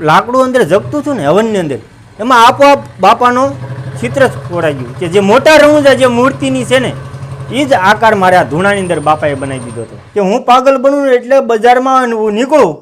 લાકડું અંદર જગતું હતું ને, હવનની અંદર. એમાં આપોઆપ બાપાનો ચિત્ર જ કોરાઈ ગયું કે જે મોટા રણુજા જે મૂર્તિની છે ને એ જ આકાર મારે આ ધૂણાની અંદર બાપાએ બનાવી દીધો હતો. કે હું પાગલ બનું એટલે બજારમાં હું નીકળું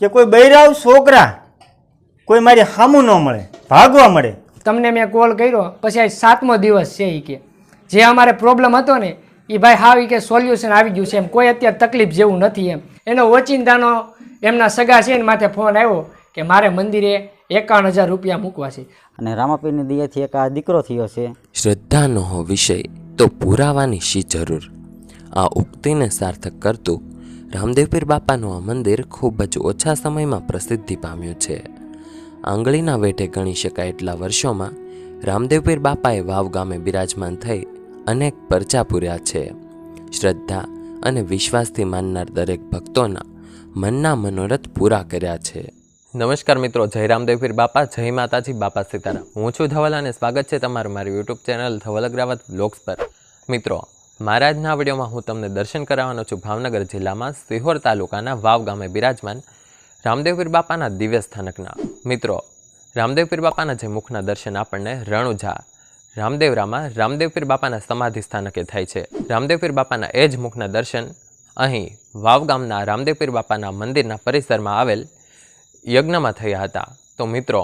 કે કોઈ બૈરાવ છોકરા કોઈ મારી હામું ન મળે, ભાગવા મળે. તમને મેં કોલ કર્યો, પછી આ સાતમો દિવસ છે એ કે. જે અમારે પ્રોબ્લેમ હતો ને એ ભાઈ હાવ કે સોલ્યુશન આવી ગયું છે એમ. કોઈ અત્યારે તકલીફ જેવું નથી એમ. એનો ઓચિંતાનો એમના સગા છે ને માથે ફોન આવ્યો. કે મારે મંદિરે એકાવન હજાર રૂપિયા મૂકવા છે. અને રામાપીરની દયાથી એક આ દીકરો થયો છે. શ્રદ્ધાનો હો વિષય તો પુરાવાની શી જરૂર? આ ઉક્તિને સાર્થક કરતું રામદેવપીર બાપાનું આ મંદિર ખૂબ જ ઓછા સમયમાં પ્રસિદ્ધિ પામ્યું છે. આંગળીના વેઠે ગણી શકાય એટલા વર્ષોમાં રામદેવપીર બાપાએ વાવ ગામે બિરાજમાન થઈ અનેક પરચા પૂર્યા છે. શ્રદ્ધા અને વિશ્વાસથી માનનાર દરેક ભક્તોના મનના મનોરથ પૂરા કર્યા છે. નમસ્કાર મિત્રો, જય રામદેવપીર બાપા, જય માતાજી, બાપા સીતારામ. હું છું ધવલ અને સ્વાગત છે તમારું મારી YouTube channel Dhaval Agravat blogs પર. મિત્રો, મારા આજના વિડીયોમાં હું તમને દર્શન કરાવવાનો છું ભાવનગર જિલ્લામાં સિહોર તાલુકાના વાવ ગામે બિરાજમાન રામદેવપીર બાપાના દિવ્ય સ્થાનકના. મિત્રો રામદેવપીર બાપાના જે મુખના દર્શન આપણને રણુજા, રામદેવરામાં રામદેવપીર બાપાના સમાધિ સ્થાનકે થાય છે. રામદેવપીર બાપાના એ જ મુખના દર્શન અહીં વાવ ગામના રામદેવપીર બાપાના મંદિરના પરિસરમાં આવેલ યજ્ઞમાં થયા હતા. તો મિત્રો,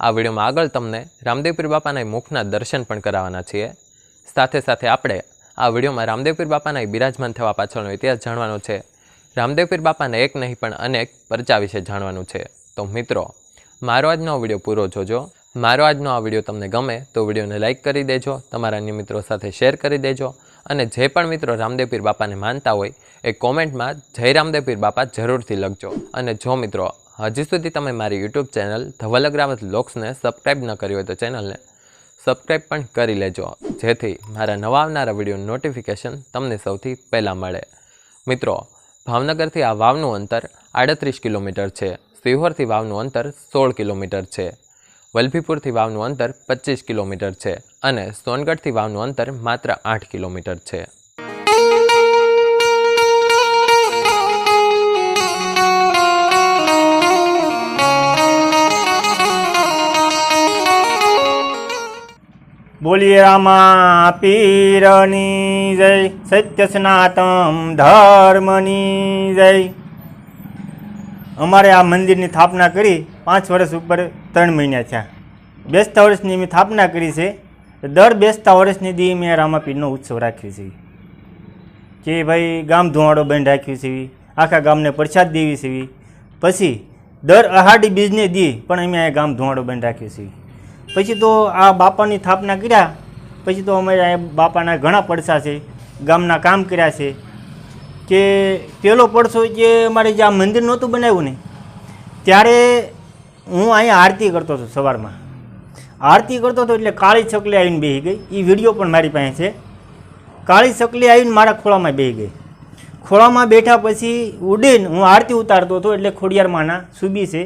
આ વિડીયોમાં આગળ તમને રામદેવપીર બાપાના મુખના દર્શન પણ કરાવવાના છીએ. સાથે સાથે આપણે આ વિડીયોમાં રામદેવપીર બાપાના બિરાજમાન થવા પાછળનો ઇતિહાસ જાણવાનો છે. રામદેવપીર બાપાને એક નહીં, પણ અનેક પરચા વિશે જાણવાનું છે. તો મિત્રો, મારો આજનો વીડિયો પૂરો જોજો. મારો આજનો આ વીડિયો તમને ગમે તો વિડીયોને લાઇક કરી દેજો, તમારા અન્ય મિત્રો સાથે શેર કરી દેજો, અને જે પણ મિત્રો રામદેવપીર બાપાને માનતા હોય, એ કોમેન્ટમાં જય રામદેવપીર બાપા જરૂરથી લખજો. અને જો મિત્રો હજી સુધી તમે મારી યુટ્યુબ ચેનલ ધવલ અગ્રાવત લોક્સને સબસ્ક્રાઈબ ન કરી હોય તો ચેનલને સબસ્ક્રાઈબ પણ કરી લેજો. જેથી મારા નવા આવનારા વીડિયો નોટિફિકેશન તમને સૌથી પહેલાં મળે. મિત્રો, ભાવનગરથી આ વાવનું અંતર આડત્રીસ કિલોમીટર છે. સિહોરથી વાવનું અંતર સોળ કિલોમીટર છે. વલભીપુરથી વાવનું અંતર પચીસ કિલોમીટર છે. અને સોનગઢથી વાવનું અંતર માત્ર આઠ કિલોમીટર છે. બોલીએ રામા પીરની જય, સત્ય સનાતમ ધર્મની જય. અમારે આ મંદિરની સ્થાપના કરી પાંચ વર્ષ ઉપર ત્રણ મહિના થયા. બેસતા વર્ષની મેં સ્થાપના કરી છે. દર બેસતા વર્ષની દી મેં રામાપીરનો ઉત્સવ રાખ્યો છે. કે ભાઈ ગામ ધુવાડો બંધ રાખ્યું છે. આખા ગામને પ્રસાદ દેવી છે. પછી દર અહાડી બીજને દી પણ અમે અહીંયા ગામ ધુવાડો બંધ રાખ્યું છે. પછી તો આ બાપાની સ્થાપના કર્યા, પછી તો અમે આ બાપાના ઘણા પડસા છે, ગામના કામ કર્યા છે, કે પહેલો પડસો જે અમારે જે આ મંદિર નહોતું બનાવ્યું ને, ત્યારે હું અહીંયા આરતી કરતો હતો સવારમાં. આરતી કરતો હતો એટલે કાળી ચકલી આવીને બેસી ગઈ. એ વીડિયો પણ મારી પાસે છે. કાળી ચકલી આવીને મારા ખોળામાં બેસી ગઈ. ખોળામાં બેઠા પછી ઉડીને હું આરતી ઉતારતો હતો એટલે ખોડિયારમાંના સુબી છે,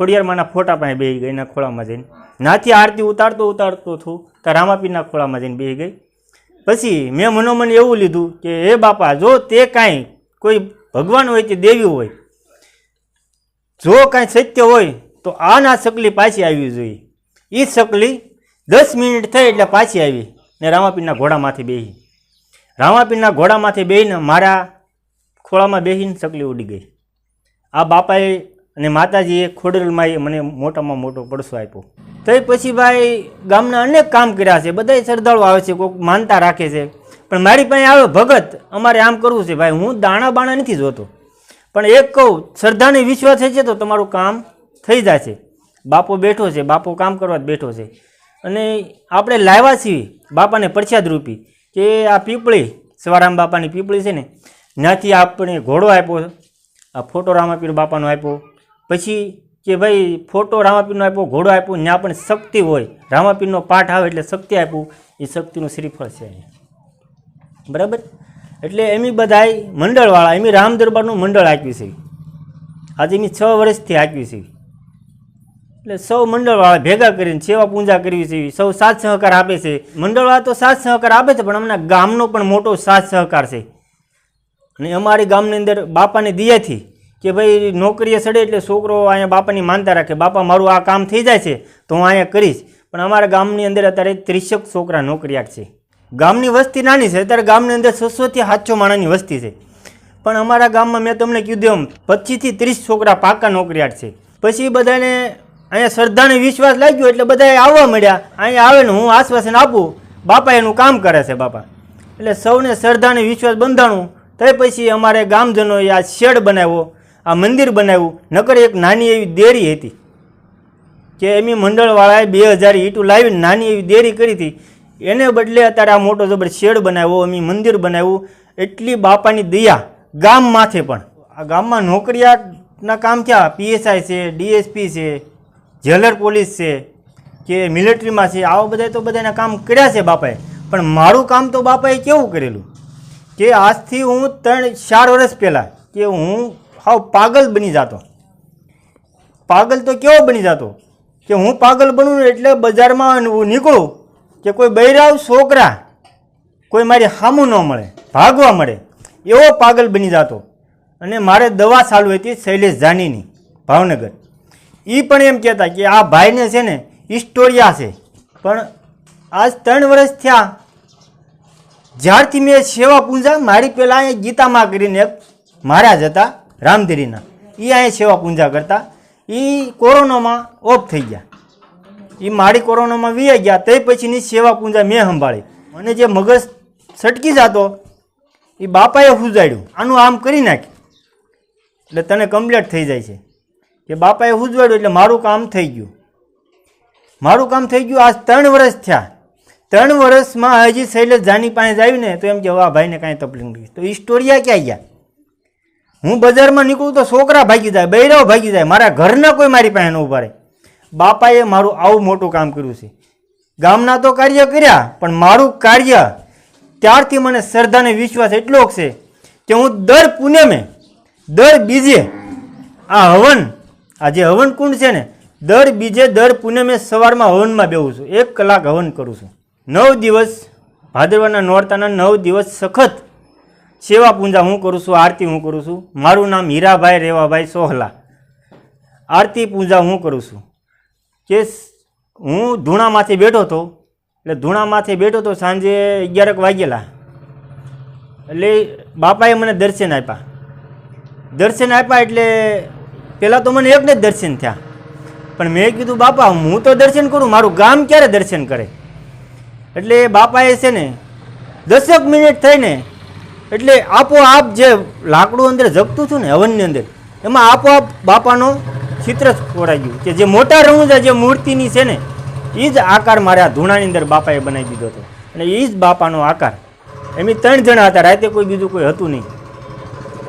ખોડિયારમાંના ફોટા પાસે બેસી ગઈ એના ખોળામાં જઈને. નાથી આરતી ઉતારતો ઉતારતો છું તો રામાપીરના ખોળામાં જઈને બેસી ગઈ. પછી મેં મનોમન એવું લીધું કે, હે બાપા, જો તે કાંઈ કોઈ ભગવાન હોય કે દેવી હોય, જો કાંઈ સત્ય હોય, તો આના સકલી પાછી આવવી જોઈએ. એ સકલી દસ મિનિટ થઈ એટલે પાછી આવી ને રામાપીરના ઘોડામાંથી બેસી રામાપીરના ઘોડામાંથી બેસીને મારા ખોળામાં બેસીને સકલી ઉડી ગઈ. આ બાપાએ અને માતાજીએ ખોડલમાં મને મોટામાં મોટો પડસો આપ્યો. તો પછી ભાઈ ગામના અનેક કામ કર્યા છે. બધાય શ્રદ્ધાળુ આવે છે કોઈક માનતા રાખે છે. પણ મારી પાસે આવે ભગત, અમારે આમ કરવું છે. ભાઈ, હું દાણા બાણા નથી જોતો. પણ એક કહું, શ્રદ્ધાને વિશ્વાસ છે તો તમારું કામ થઈ જશે. બાપો બેઠો છે, બાપો કામ કરવા જ બેઠો છે. અને આપણે લાવ્યા છીએ બાપાને પ્રસાદ રૂપી, કે આ પીપળી, સવારામ બાપાની પીપળી છે ને, ત્યાંથી આપણે ઘોડો આપ્યો, આ ફોટો રામાપીર બાપાનો આપ્યો. પછી કે ભાઈ ફોટો રામાપીરનો આપ્યો, ઘોડો આપ્યો ત્યાં પણ શક્તિ હોય. રામાપીરનો પાઠ આવે એટલે શક્તિ આપ્યું. એ શક્તિનું શ્રીફળ છે અહીંયા. બરાબર? એટલે એમી બધાય મંડળવાળા, એમી રામ દરબારનું મંડળ આપ્યું છે. આજે એમી છ વર્ષથી આપ્યું છે. એટલે સૌ મંડળવાળા ભેગા કરીને સેવા પૂજા કરવી છે. સૌ સાથ સહકાર આપે છે. મંડળવાળા તો સાથ સહકાર આપે છે, પણ અમના ગામનો પણ મોટો સાથ સહકાર છે. અને અમારી ગામની અંદર બાપાની દિયાથી કે ભાઈ નોકરીએ સડે એટલે છોકરો અહીંયા બાપાની માનતા રાખે. બાપા, મારું આ કામ થઈ જાય છે તો હું અહીંયા કરીશ. પણ અમારા ગામની અંદર અત્યારે ત્રીસેક છોકરા નોકરિયાત છે. ગામની વસ્તી નાની છે. અત્યારે ગામની અંદર છસોથી સાતસો માણાની વસ્તી છે. પણ અમારા ગામમાં મેં તમને કીધું એમ પચીસથી ત્રીસ છોકરા પાકા નોકરિયાત છે. પછી બધાને અહીંયા શ્રદ્ધાને વિશ્વાસ લાગ્યો એટલે બધા આવવા મળ્યા. અહીંયા આવે ને હું આશ્વાસન આપું, બાપા એનું કામ કરે છે બાપા. એટલે સૌને શ્રદ્ધાને વિશ્વાસ બંધાણું. તો પછી અમારે ગામજનોએ આ શેડ બનાવ્યો. આ મંદિર બનાવ્યું. નકર એક નાની એવી દેરી હતી. કે એમી મંડળવાળાએ બે હજાર ઈંટું લાવીને નાની એવી દેરી કરી હતી. એને બદલે અત્યારે આ મોટો જબર શેડ બનાવ્યો, એમી મંદિર બનાવ્યું. એટલી બાપાની દયા ગામ માથે પણ. આ ગામમાં નોકરિયાતના કામ થયા પીએસઆઈ છે, ડીએસપી છે જેલર પોલીસ છે, કે મિલિટરીમાં છે. આવા બધા તો બધાના કામ કર્યા છે બાપાએ. પણ મારું કામ તો બાપાએ કેવું કરેલું? કે આજથી હું ત્રણ, ચાર વર્ષ પહેલાં કે હું હાવ પાગલ બની જતો. પાગલ તો કેવો બની જતો? કે હું પાગલ બનું એટલે બજારમાં હું નીકળું કે કોઈ બૈરાવ છોકરા કોઈ મારી સામું ન મળે, ભાગવા મળે, એવો પાગલ બની જતો. અને મારે દવા ચાલુ હતી શૈલેષ જાનીની, ભાવનગર. એ પણ એમ કહેતા કે આ ભાઈને છે ને હિસ્ટોરિયા છે. પણ આજ ત્રણ વર્ષ થયા, જ્યારથી મેં સેવા પૂંજા મારી પહેલાં ગીતામાં કરીને એક મહારાજ હતા. રામધેરીના. એ અહીંયા સેવા પૂંજા કરતા. એ કોરોનામાં ઓફ થઈ ગયા. એ મારી કોરોનામાં વી ગયા. તે પછીની સેવા પૂંજા મેં સંભાળી. મને જે મગજ સટકી જતો એ બાપાએ હુજાડ્યું. આનું આમ કરી નાખ્યું. એટલે તને કમ્પ્લીટ થઈ જાય છે. કે બાપાએ હુજવાડ્યું એટલે મારું કામ થઈ ગયું. મારું કામ થઈ ગયું. આજ ત્રણ વર્ષ થયા. ત્રણ વર્ષમાં હજી શૈલેષ જાની પાસે આવ્યું ને તો એમ કે, વાહ, ભાઈને કાંઈ તકલીફ નથી. તો એ સ્ટોરિયા ક્યાં ગયા? હું બજારમાં નીકળું તો છોકરા ભાગી જાય, બૈરાઓ ભાગી જાય, મારા ઘરના કોઈ મારી પાસે ન ઊભા રહે. બાપાએ મારું આવું મોટું કામ કર્યું છે. ગામના તો કાર્ય કર્યા, પણ મારું કાર્ય ત્યારથી મને શ્રદ્ધાને વિશ્વાસ એટલો છે કે હું દર પુનમે, દર બીજે, આ હવન, આ જે હવન કુંડ છે ને, દર બીજે, દર પૂનમે સવારમાં હવનમાં બેહું છું, એક કલાક હવન કરું છું. નવ દિવસ ભાદરવાના નોરતાના નવ દિવસ સખત સેવા પૂંજા હું કરું છું, આરતી હું કરું છું. મારું નામ હીરાભાઈ રેવાભાઈ સોહલા. આરતી પૂજા હું કરું છું. કે હું ધૂણામાંથી બેઠો હતો. એટલે ધૂણામાંથી બેઠો તો સાંજે અગિયારક વાગેલા એટલે બાપાએ મને દર્શન આપ્યા. દર્શન આપ્યા એટલે પહેલાં તો મને એકને જ દર્શન થયા. પણ મેં કીધું, બાપા, હું તો દર્શન કરું, મારું ગામ ક્યારે દર્શન કરે? એટલે બાપાએ છે ને દસેક મિનિટ થઈને એટલે આપોઆપ જે લાકડું અંદર જગતું હતું ને હવનની અંદર, એમાં આપોઆપ બાપાનો ચિત્ર કોરાઈ ગયું કે જે મોટા રણુજા જે મૂર્તિની છે ને એ જ આકાર મારે ધૂણાની અંદર બાપાએ બનાવી દીધો હતો. અને એ જ બાપાનો આકાર. એમ ત્રણ જણા હતા, રાતે કોઈ બીજું કોઈ હતું નહીં.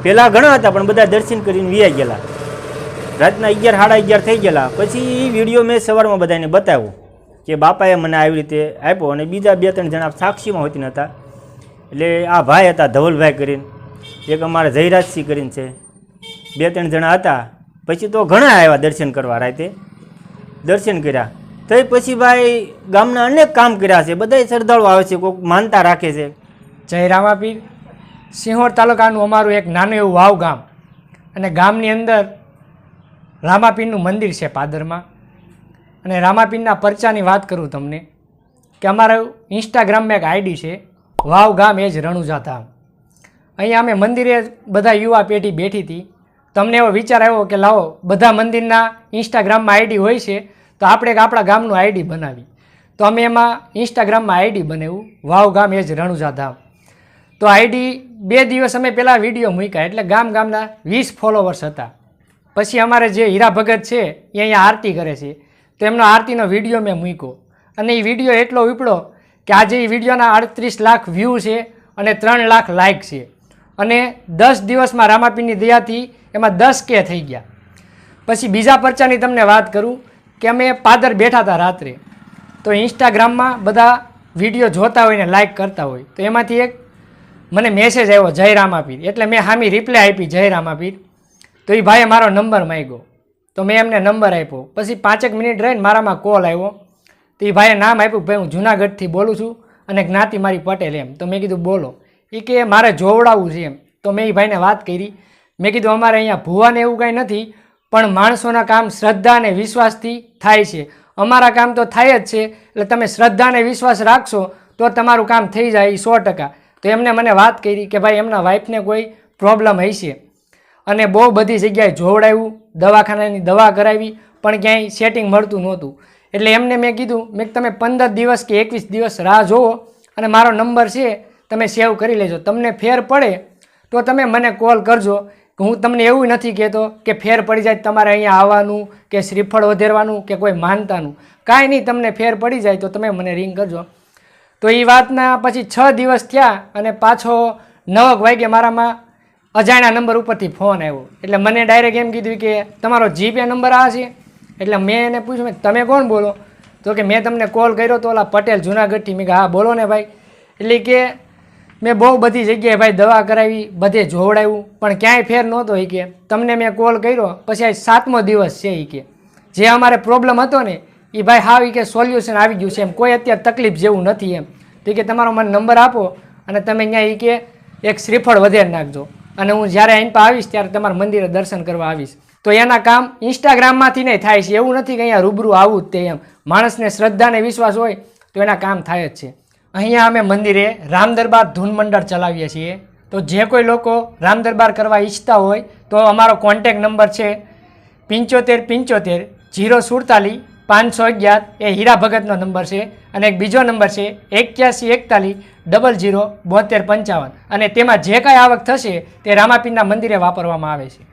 પહેલાં ઘણા હતા, પણ બધા દર્શન કરીને વિયા ગયેલા. રાતના અગિયાર, સાડા અગિયાર થઈ ગયેલા. પછી એ વીડિયો મેં સવારમાં બધાને બતાવ્યો કે બાપાએ મને આવી રીતે આપ્યો અને બીજા બે, ત્રણ જણા સાક્ષીમાં હોતી નહોતા એટલે આ ભાઈ હતા ધવલભાઈ કરીને. એક અમારા જયરાજસિંહ કરીને છે. બે ત્રણ જણા હતા. પછી તો ઘણા આવ્યા દર્શન કરવા રાતે. દર્શન કર્યા. તો પછી ભાઈ ગામના અનેક કામ કર્યા છે. બધા શ્રદ્ધાળુ આવે છે કોઈક માનતા રાખે છે. જય રામાપીર. સિંહોર તાલુકાનું અમારું એક નાનું એવું વાવ ગામ. અને ગામની અંદર રામાપીરનું મંદિર છે પાદરમાં. અને રામાપીરના પરચાની વાત કરું તમને, કે અમારું ઇન્સ્ટાગ્રામમાં એક આઈડી છે. વાવ ગામ એ જ રણુજા ધામ અહીંયા અમે મંદિરે બધા યુવા પેઢી બેઠી હતી. તમને એવો વિચાર આવ્યો કે લાવો, બધા મંદિરના ઇન્સ્ટાગ્રામમાં આઈડી હોય છે, તો આપણે આપણા ગામનું આઈડી બનાવી. તો અમે એમાં ઇન્સ્ટાગ્રામમાં આઈડી બનાવ્યું, વાવ ગામ એ જ રણુજા ધામ તો આઈડી બે દિવસ અમે પહેલાં વીડિયો મૂક્યા, એટલે ગામ ગામના વીસ ફોલોવર્સ હતા. પછી અમારે જે હીરા ભગત છે, એ અહીંયા આરતી કરે છે. તો એમનો આરતીનો વીડિયો મેં મૂક્યો. અને એ વીડિયો એટલો ઉપડ્યો કે આજે એ વિડીયોના અડત્રીસ લાખ વ્યૂ છે અને ત્રણ લાખ લાઇક છે. અને દસ દિવસમાં રામાપીરની દયાથી એમાં દસ કે થઈ ગયા. પછી બીજા પરચાની તમને વાત કરું કે અમે પાદર બેઠા હતા રાત્રે. તો ઇન્સ્ટાગ્રામમાં બધા વીડિયો જોતા હોય ને લાઇક કરતા હોય. તો એમાંથી એક મને મેસેજ આવ્યો જય રામાપીર. એટલે મેં હામી રિપ્લાય આપી જય રામાપીર. તો એ ભાઈએ મારો નંબર માગ્યો. તો મેં એમને નંબર આપ્યો. પછી પાંચેક મિનિટ રહીને મારામાં કોલ આવ્યો. તો એ ભાઈએ નામ આપ્યું, ભાઈ, હું જુનાગઢથી બોલું છું અને જ્ઞાતિ મારી પટેલ એમ. તો મેં કીધું, બોલો. એ કે, મારે જોવડાવવું છે એમ. તો મેં એ ભાઈને વાત કરી. મેં કીધું, અમારે અહીંયા ભૂવાને એવું કાંઈ નથી, પણ માણસોના કામ શ્રદ્ધા અને વિશ્વાસથી થાય છે. અમારા કામ તો થાય જ છે, એટલે તમે શ્રદ્ધા અને વિશ્વાસ રાખશો તો તમારું કામ થઈ જાય એ સો ટકા. તો એમને મને વાત કરી કે, ભાઈ, એમના વાઈફને કોઈ પ્રોબ્લેમ હશે. અને બહુ બધી જગ્યાએ જોવડાવ્યું દવાખાનાની દવા કરાવી, પણ ક્યાંય સેટિંગ મળતું નહોતું. એટલે એમને મેં કીધું, મેં તમે પંદર દિવસ કે એકવીસ દિવસ રાહ જોવો અને મારો નંબર છે, તમે સેવ કરી લેજો. તમને ફેર પડે તો તમે મને કોલ કરજો. કે હું તમને એવું નથી કહેતો કે ફેર પડી જાય તમારે અહીંયા આવવાનું કે શ્રીફળ વધેરવાનું કે કોઈ માનતાનું. કાંઈ નહીં, તમને ફેર પડી જાય તો તમે મને રિંગ કરજો. તો એ વાતના પછી છ દિવસ થયા અને પાછો નવક વાગે મારામાં અજાણ્યા નંબર ઉપરથી ફોન આવ્યો. એટલે મને ડાયરેક્ટ એમ કીધું કે, તમારો જીપે નંબર આ છે? એટલે મેં એને પૂછ્યું તમે કોણ બોલો? તો કે, મેં તમને કોલ કર્યો તો ઓલા પટેલ જુનાગઢથી. મેં કહે હા, બોલો ને ભાઈ. એટલે કે મેં બહુ બધી જગ્યાએ ભાઈ દવા કરાવી, બધે જોવડાવ્યું પણ ક્યાંય ફેર નહોતો એ કે. તમને મેં કોલ કર્યો, પછી આ સાતમો દિવસ છે એ કે. જે અમારે પ્રોબ્લેમ હતો ને એ ભાઈ હાવ એ કે સોલ્યુશન આવી ગયું છે એમ. કોઈ અત્યારે તકલીફ જેવું નથી એમ. તો કે, તમારો મને નંબર આપો અને તમે અહીંયા એ કે, એક શ્રીફળ વધેર નાખજો. અને હું જ્યારે અહીં પર આવીશ ત્યારે તમારા મંદિરે દર્શન કરવા આવીશ. તો એના કામ ઇન્સ્ટાગ્રામમાંથી નહીં થાય છે. એવું નથી કે અહીંયા રૂબરૂ આવવું જ તે એમ. માણસને શ્રદ્ધા અને વિશ્વાસ હોય તો એના કામ થાય જ છે. અહીંયા અમે મંદિરે રામ દરબાર ધૂન મંડળ ચલાવીએ છીએ. તો જે કોઈ લોકો રામ દરબાર કરવા ઈચ્છતા હોય તો અમારો કોન્ટેક નંબર છે પંચોતેર પંચોતેર જીરો સુડતાલીસ પાંચસો અગિયાર. એ હીરા ભગતનો નંબર છે અને એક બીજો નંબર છે એક્યાસી એકતાલીસ ડબલ જીરો બોતેર પંચાવન. અને તેમાં જે કાંઈ આવક થશે તે રામાપીરના મંદિરે વાપરવામાં આવે છે.